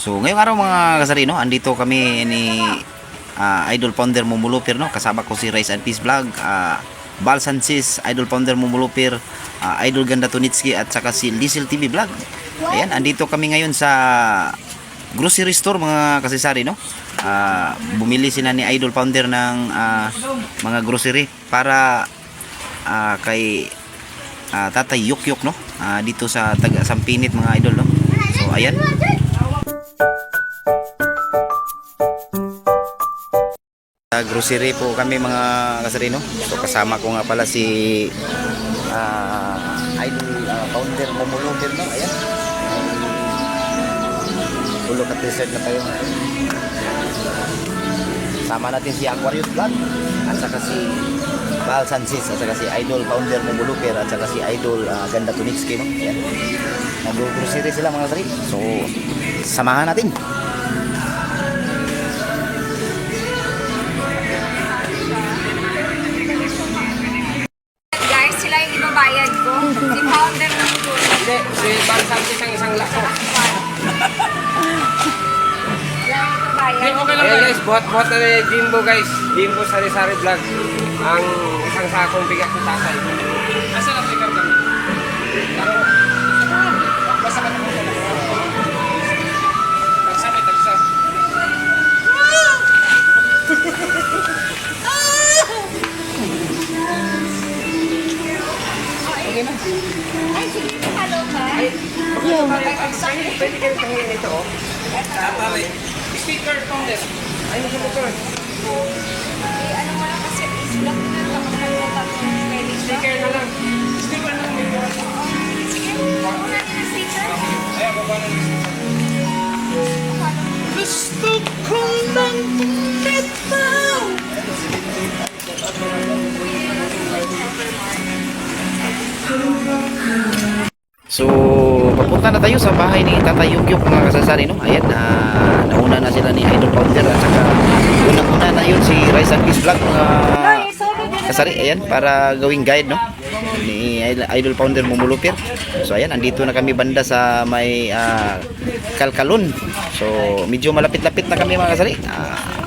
So ngayong araw mga kasari no, andito kami ni ah, Idol Founder Mumulupir no, kasama ko si Rice and Peace Vlog, ah, Bal Sansis, Idol Founder Mumulupir, ah, Idol Ganda Tunitski at saka si Liesel TV Vlog. Ayan, andito kami ngayon sa grocery store mga kasisari no. Ah, bumili sila ni Idol Founder ng ah, mga grocery para ah, kay ah, Tatay Yuk Yuk no. Ah, dito sa taga Sampinit mga idol no. So ayan. Sa grocery po kami mga kasarino. So kasama ko nga pala si ah, idol ah, founder Momologger no. Ayan. Full ka t-shirt na tayo. Sama natin si Aquarius Vlog at saka si Val Sansis at saka si idol founder Momologger at saka si idol ah, Ganda Tunitski no. Ayan. Nag-grocery sila mga kasari. So samahan natin. Ibabayad. Ayan guys, buhat-buhat na ni Jimbo guys. Jimbo Sari-Sari Vlog. Ang isang sakong bigat ng tatay. Asa na bigat kami? Basta ka naman. Tagsabay, tagsabay. Ay, sige, hello ka. Pwede kayo tingin ito oh. Speaker founder. Ay, nagmumotor. Eh, ano mo lang kasi, is-block na lang ako siya. Speaker na lang. Speaker na lang. Sige, huwag mo natin ang sticker. Ay, baba na lang. Gusto ko lang tumitaw. So, papunta na tayo sa bahay ni Tatay Yugyok mga kasasari, no? Ayan, na nauna na sila ni Idol Founder at saka unang-una na yun si Rice and Peace Vlog mga kasari, ayan, para gawing guide, no? Ni Idol Founder Mumulupir. So, ayan, andito na kami banda sa may ah, Kalkalun. So, medyo malapit-lapit na kami mga kasari. Ah,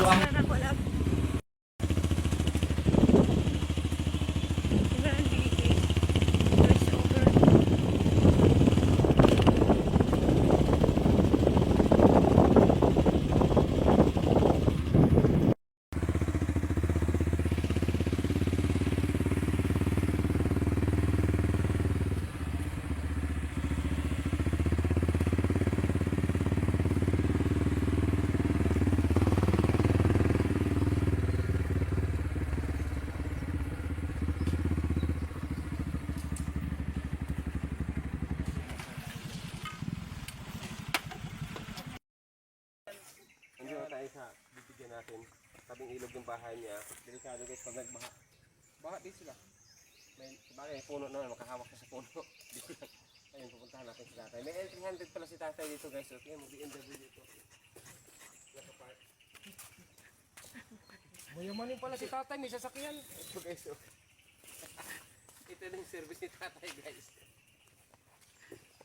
Hindi na tayo sa bibigyan natin. Tabing ilog yung bahay niya. Delikado guys pag nagbaha. Baha din sila. May, bagay, puno naman, makahawak ka sa puno. Dito lang. Ayun, pupuntahan natin si tatay. May L300 pala si tatay dito guys. So, tingnan mo, BMW dito. Nakapark. Mayamanin pala si tatay, may sasakyan. Ito guys, oh. Ito na yung service ni tatay guys.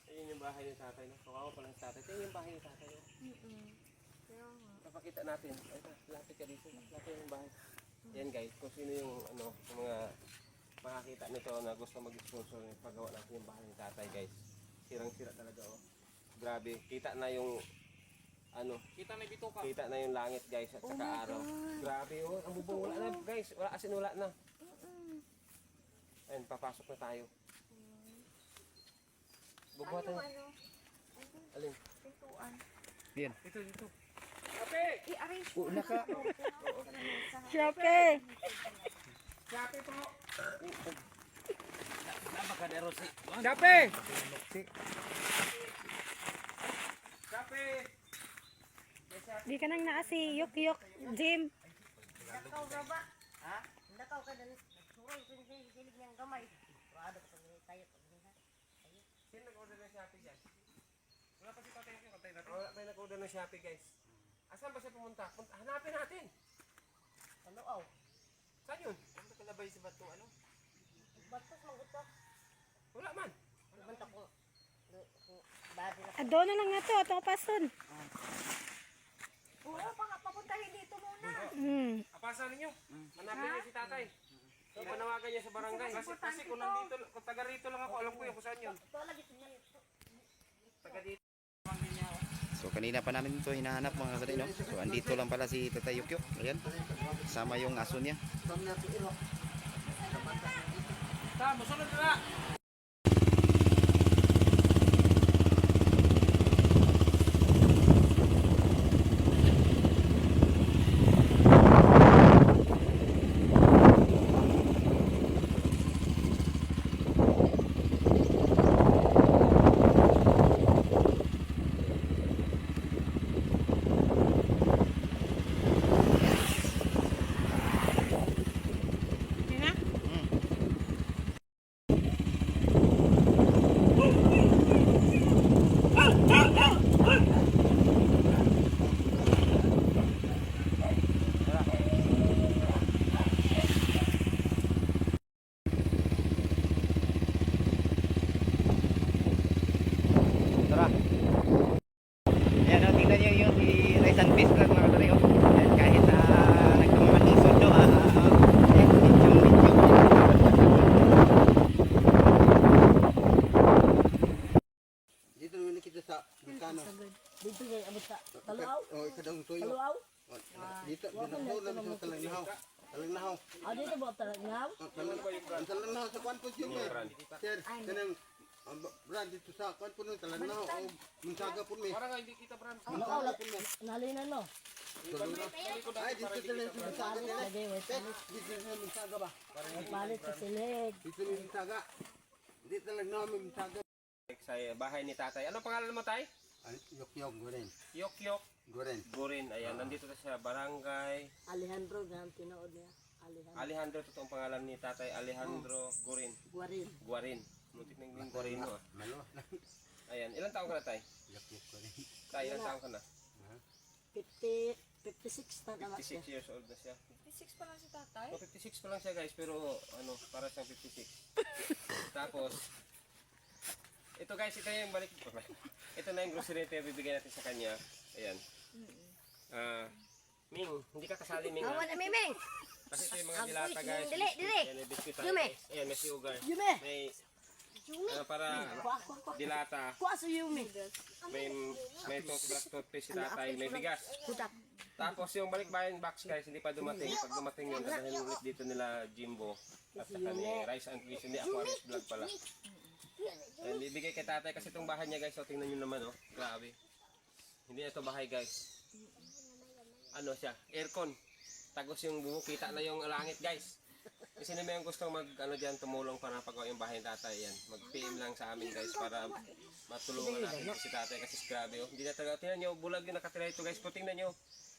Ayun yung bahay ni tatay. Kawawa pala si tatay. Ito yung bahay ni tatay. Oh. Papakita natin. Ito, lapit ka dito. Lapit yung bahay. Yan guys, kung sino yung ano, yung mga makakita nito na gusto mag-sponsor ng paggawa natin yung bahay ni tatay guys. Sirang-sira talaga oh. Grabe, kita na yung ano, kita na bito ka. Kita na yung langit guys at saka araw. Grabe oh, ang bubong wala na guys. Wala asin wala na. Ayun, papasok na tayo. Bubuhat tayo. Ano, Alin? pintuan. Yan. Dito, dito. I-arrange mo. Una ka. Shopping! Kape! Kape! Di ka nang naa si Yok Yok Jim. Dakaw ba ba? Ha? Dakaw ka dan. Suroy ko yung dilig niyang gamay. Wala ka pag tayo Sino nag-order ng Shopee dyan? Wala pa si tatay yung kantay natin? Wala pa yung nag-order ng Shopee guys. Asan ba siya pumunta? Punta, hanapin natin! Ano aw? Saan yun? Ano ka labay sa bato? Ano? Batos magutok. Wala man! Banta ko. Badi na Ado na lang nga to, ato pason. Oo, pa, papuntahin dito muna. Hmm. Apasan ninyo. Hanapin niyo si tatay. So, panawagan niyo sa barangay. Kasi, kasi kung nandito, kung taga rito lang ako, alam ko yun kung saan yun. Taga dito. So kanina pa namin ito hinahanap mga kasari no. So andito lang pala si Tatay Yukyok. Ayan. Kasama yung aso niya. Tama, sunod na! Yan na? Tara. Ayan o, tingnan nyo yung si Rice and Peace Vlog mga kasari oh. Ayan, kahit na nagtumaman ng sundo ah. ah, ah. Ayan, medyo medyo. Dito naman kita sa Bukano. Dito kayo, abot sa Taluaw. O, ikadang tuyo. Taluaw. Dito, dito po namin sa Talagnahaw. Talagnahaw. Ah, dito ba Taluaw? O, talang- Ang Talagnahaw sa kwan po siya. Sir, kanang brand dito sa kwan po nung Talagnahaw. O, Munsaga po may. Parang nga hindi kita, Bran. Ano, nalinan no? Ay, dito sila yung Munsaga nila. Dito sila Munsaga ba? Palit sa silig. Dito yung Munsaga. Dito Talagnahaw may Munsaga. Sa bahay ni tatay. Ano pangalan mo, tay? Ay, Yok-yok, goren. Yok Yok Goren. Gurin. Ayan, nandito na sa barangay. Alejandro, ganang tinood niya. Alejandro. Alejandro, totoong pangalan ni tatay. Alejandro Gurin. Guarin. Guarin. Muntik nang yung Guarino ah. Malo. Ayan, ilang taon ka na, tay? Yok-yok, goren. Tay, ilang taon ka na? 50, 56 na naman siya. 56 years old na siya. 56 pa lang si tatay? Oh, 56 pa lang siya guys, pero ano, para siyang 56. Tapos, ito guys, ito yung balik. ito na yung grocery na bibigyan natin sa kanya. Ayan. Ah, Ming, hindi ka kasali Ming. ha? Awan na miming! Kasi ito yung mga dilata guys. Dili, dili. Ayan, may biscuit tayo. Yume. guys. Ayan, may sugar. Yume! May, Yumi! ano, para dilata. Kuha sa Yumi. May, may toothbrush, toothpaste si tatay. May bigas. Kutak. Tapos yung balikbayan box guys, hindi pa dumating. Pag dumating yun, dahil ulit dito nila Jimbo at saka ni Rice and Fish, hindi Aquarius Vlog pala. Ayan, bibigay kay tatay kasi itong bahay niya guys, so tingnan nyo naman oh, grabe. Hindi na ito bahay guys. Ano siya, aircon. Tagos yung buho, na yung langit guys. Kasi na may gusto mag ano diyan tumulong para pagawa yung bahay ni tatay yan. Mag-PM lang sa amin guys para matulungan natin si tatay kasi grabe oh. Hindi na talaga tingnan niyo bulag yung nakatira ito guys. Kung tingnan niyo,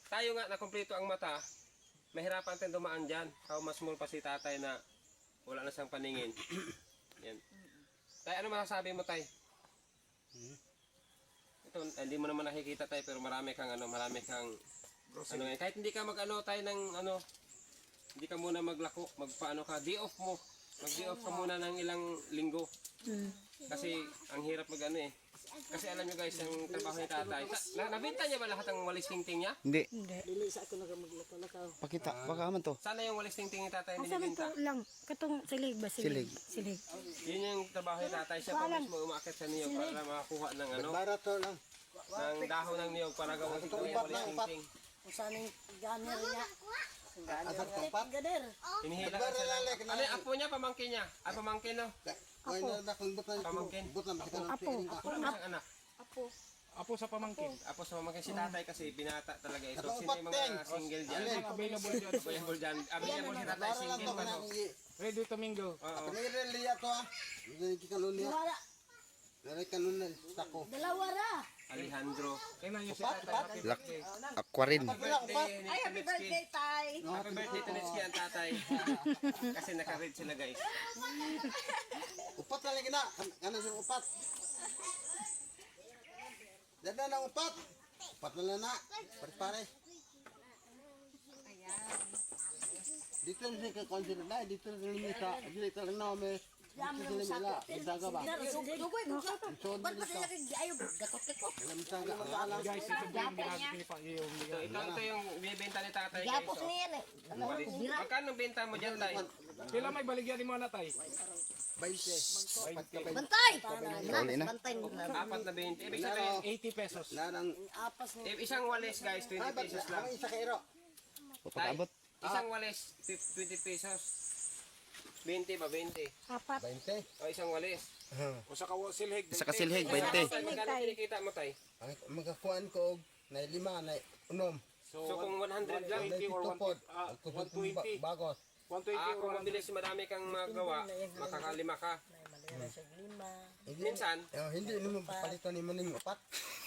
tayo nga na kumpleto ang mata. Mahirapan tayong dumaan diyan. How mas small pa si tatay na wala na siyang paningin. yan. Tay, ano masasabi mo tay? Ito, hindi mo naman nakikita tayo pero marami kang ano, marami kang ano yan. Kahit hindi ka mag-ano tayo ng ano, hindi ka muna maglako, magpaano ka, day off mo. Mag-day off ka muna ng ilang linggo. Kasi ang hirap mag ano eh. Kasi alam nyo guys, ang trabaho ni tatay, ta- na, nabenta niya ba lahat ng walis tingting niya? Hindi. Dili sa ako nagamaglakaw-lakaw. Pakita. Baka man to. Sana yung walis tingting ni tatay man to binibenta. lang? Katong silig ba? Silig. Silig. Yun yung trabaho ni tatay. Siya pa mismo umakit sa niyog para makakuha ng ano, Barato lang. ng dahon ng niyog para gawin ito yung walis tingting. Kung saan yung ganer niya. Tempat. Ganer. Hinihila ka sila. Ano yung apo niya, pamangkin niya? Ay, pamangkin no? Kaya na nakang butan. Pamangkin. Butan kita ng Apo. Ako naman siyang anak. Apo. Apo sa pamangkin. Apo sa pamangkin si tatay kasi binata talaga ito. Ako, Sino yung mga single dyan? Alin? Available dyan. Available dyan. Available si tatay Para lang single to pa no? kanang i. Ready to mingle. Oo. Pangirin liya to ah. Hindi kita luliya. Wala. Dari kanun sako. Dalawa ra. Alejandro. Tingnan niyo si tatay. Happy Lak. birthday. Aquarin. Birthday tay. Happy birthday Tunitski ang tatay. Kasi naka-read sila guys. Upat na lagi na. Ano yung upat? Dada na upat. Upat na lang na. Pare-pare. Dito na siya kakonsider na. Dito na rin sa dito lang na may Dara, sug- sugoy ko sa. Ba't pa sila kay ayaw? Wala masaga. Wala. Ito, ito, ito yung binibenta ni tatay guys. Gapos niya yan eh. Ano. Magkano benta mo dyan tay? May baligyan ni mga natay? 20. Apat ka ba? Bantay! Na. Bantay na. Apat na 20. Ibig sabihin, 80 pesos. Na. isang walis guys, 20 pesos lang. Ang isa kairo. Tay, isang walis, 20 pesos. 20 ba? 20. Apat. 20. O isang walis. O sa kawo silhig. Sa kasilhig, Tay, 20. magkano kinikita mo tay? Ang magakuan ko og na lima na unom. So kung 100 lang, Na tupod. ah, Ang tupod kong ba- bagos. 120 ah, or kung mabilis madami kang magawa, makakalima ka. Hindi, Minsan, oh, hindi naman papalitan ni maning upat.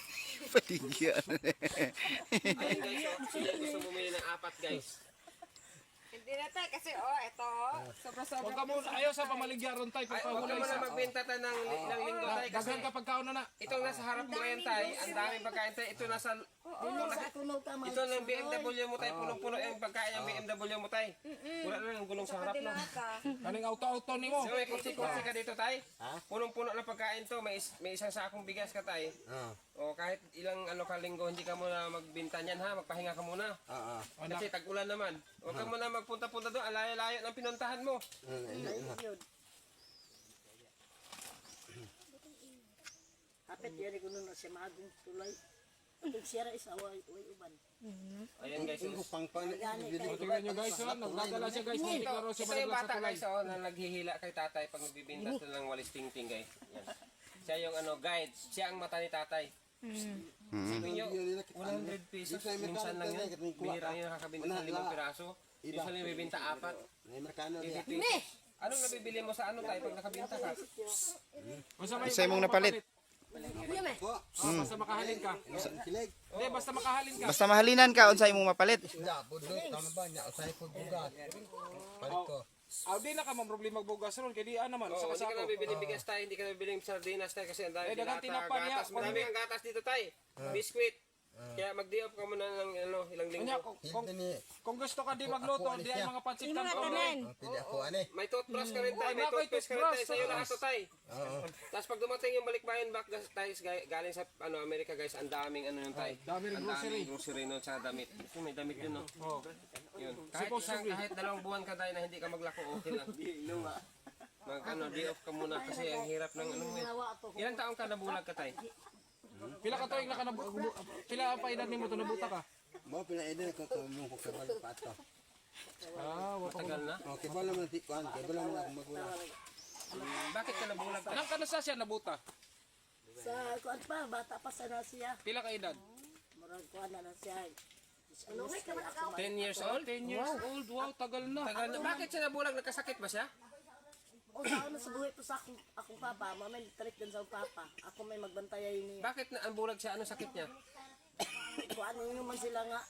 Paligyan. ayun guys, oh, sila gusto bumili ng apat guys. Na kasi oh, ito sobra-sobra. Huwag ka muna, ayaw sa pamaligyaron tayo. Ay, huwag ka muna magbenta tayo ng, ng linggo tayo kasi Daghan ka pagkaon na na. itong nasa harap mo ngayon tayo, ang daming pagkain tayo, ito nasa, Sa tunog ka man. ito ng BMW mo tayo, punong-puno yung pagkain ng BMW mo tayo. Wala na ng gulong sa harap no. Kaning auto-auto ni mo. So may kutsi-kutsi ka dito tayo, punong-puno ng pagkain to, may, is- may isang sakong bigas ka tayo. Ah, O kahit ilang ano ka linggo, hindi ka muna magbinta niyan ha, magpahinga ka muna. ah, ah. Kasi tag-ulan naman. Huwag ka muna magpunta-punta doon, ang layo-layo ng pinuntahan mo. Hindi na. Kapit yan ko nun sa magong tulay. Kung siya rin isa, way way uban. Ayan guys, Ito pang pan. Tingnan nyo guys, ha? nagdadala siya guys. Hindi klaro siya Isa yung sa bata guys oh, na naghihila kay tatay pag nagbibinta sila ng walis tingting guys. Yan. Siya yung ano guide, siya ang mata ni tatay. Sabi niyo, 100 pesos, minsan lang yan. Bihira yung nakakabinta ng limang piraso. Minsan yung bibinta apat. May merkano 80 niya. pesos. Anong nabibili mo sa ano tayo pag nakabinta ka? O sa may Isa mong napalit. Po, Oh, basta makahalin ka. Hindi, basta makahalin ka. Basta mahalinan ka, unsay imong mapalit. Ah, di na ka mang problema bugas ron. Kaya di ah naman, sa Oo, hindi ka kasako. nabibili bigas tayo, hindi ka nabibili sardinas tayo kasi ang dami Eh, dilata, tinapa niya. gatas. Marami kang gatas dito tayo. Biskuit. Kaya mag-day off ka muna ng ano, ilang Kanya, linggo. kung, kung, Hindi ni. kung gusto ka di magluto, di ay mga pansit Imo nga tanan. Ang pili ako ane. May toothbrush ka rin tayo, may Wala kay toothpaste ka rin tayo. Sa'yo lahat to tayo. Oo. Tapos pag dumating yung balikbayan back guys, tayo guys, galing sa ano Amerika guys, ang daming ano yun tayo. dami rin Ang grocery. daming grocery nun sa damit. Ito, may damit yun no. Oh. Yun. Kahit isang, kahit dalawang buwan ka tayo na hindi ka maglako, okay lang. Mag ano, day off ka muna kasi ang hirap ng ano eh. Ilang taong ka nabulag ka tayo? Pila ka tuig na ka nabu- pila pa edad nimo to nabuta ka? Mo pinaidin ko ko mo ko kabal pato. Ah, wa pa. Tagal na. Okay, wala man ti kuan, kay wala man ako magulang. Hmm, Bakit ka nabulag tayo? Ilang ka na sa siya nabuta? Sa kuan pa, bata pa sa siya. Pila ka edad? Murag kuan na siya. Ano ka man ako? 10 years old? 10 years old. Wow, tagal na. Tagal na. Bakit siya nabulag? Nagkasakit ba siya? O sa ano sa buhay po sa akong, akong papa, mamay tarik din sa akong papa. Ako may magbantayay niya. Bakit na ang bulag siya? Anong sakit niya? Kuan niyo man sila nga.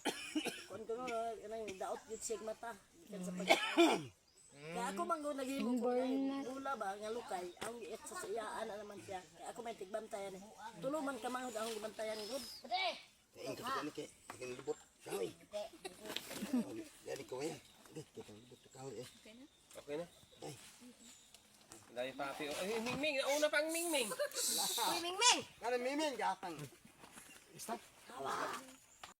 Kuan ko no, ano yung daot gid sig mata. Gikan sa pagkain. Kaya ako man go naghimo ko kay gula ba nga lukay, ang giit sa siyaan na naman siya. Kaya ako may tigbantayan eh. Tuluman ka man ang gibantayan gud. Ang kasi ni kay, kay lubot. Kahoy. Dari ko eh. Di, kita lubot kahoy eh. Okay na? Ay. Dami papi. oh. Ay, Mingming! Nauna pa ang Mingming! Uy, Ming Ming! Kada mimin gatang. Stop.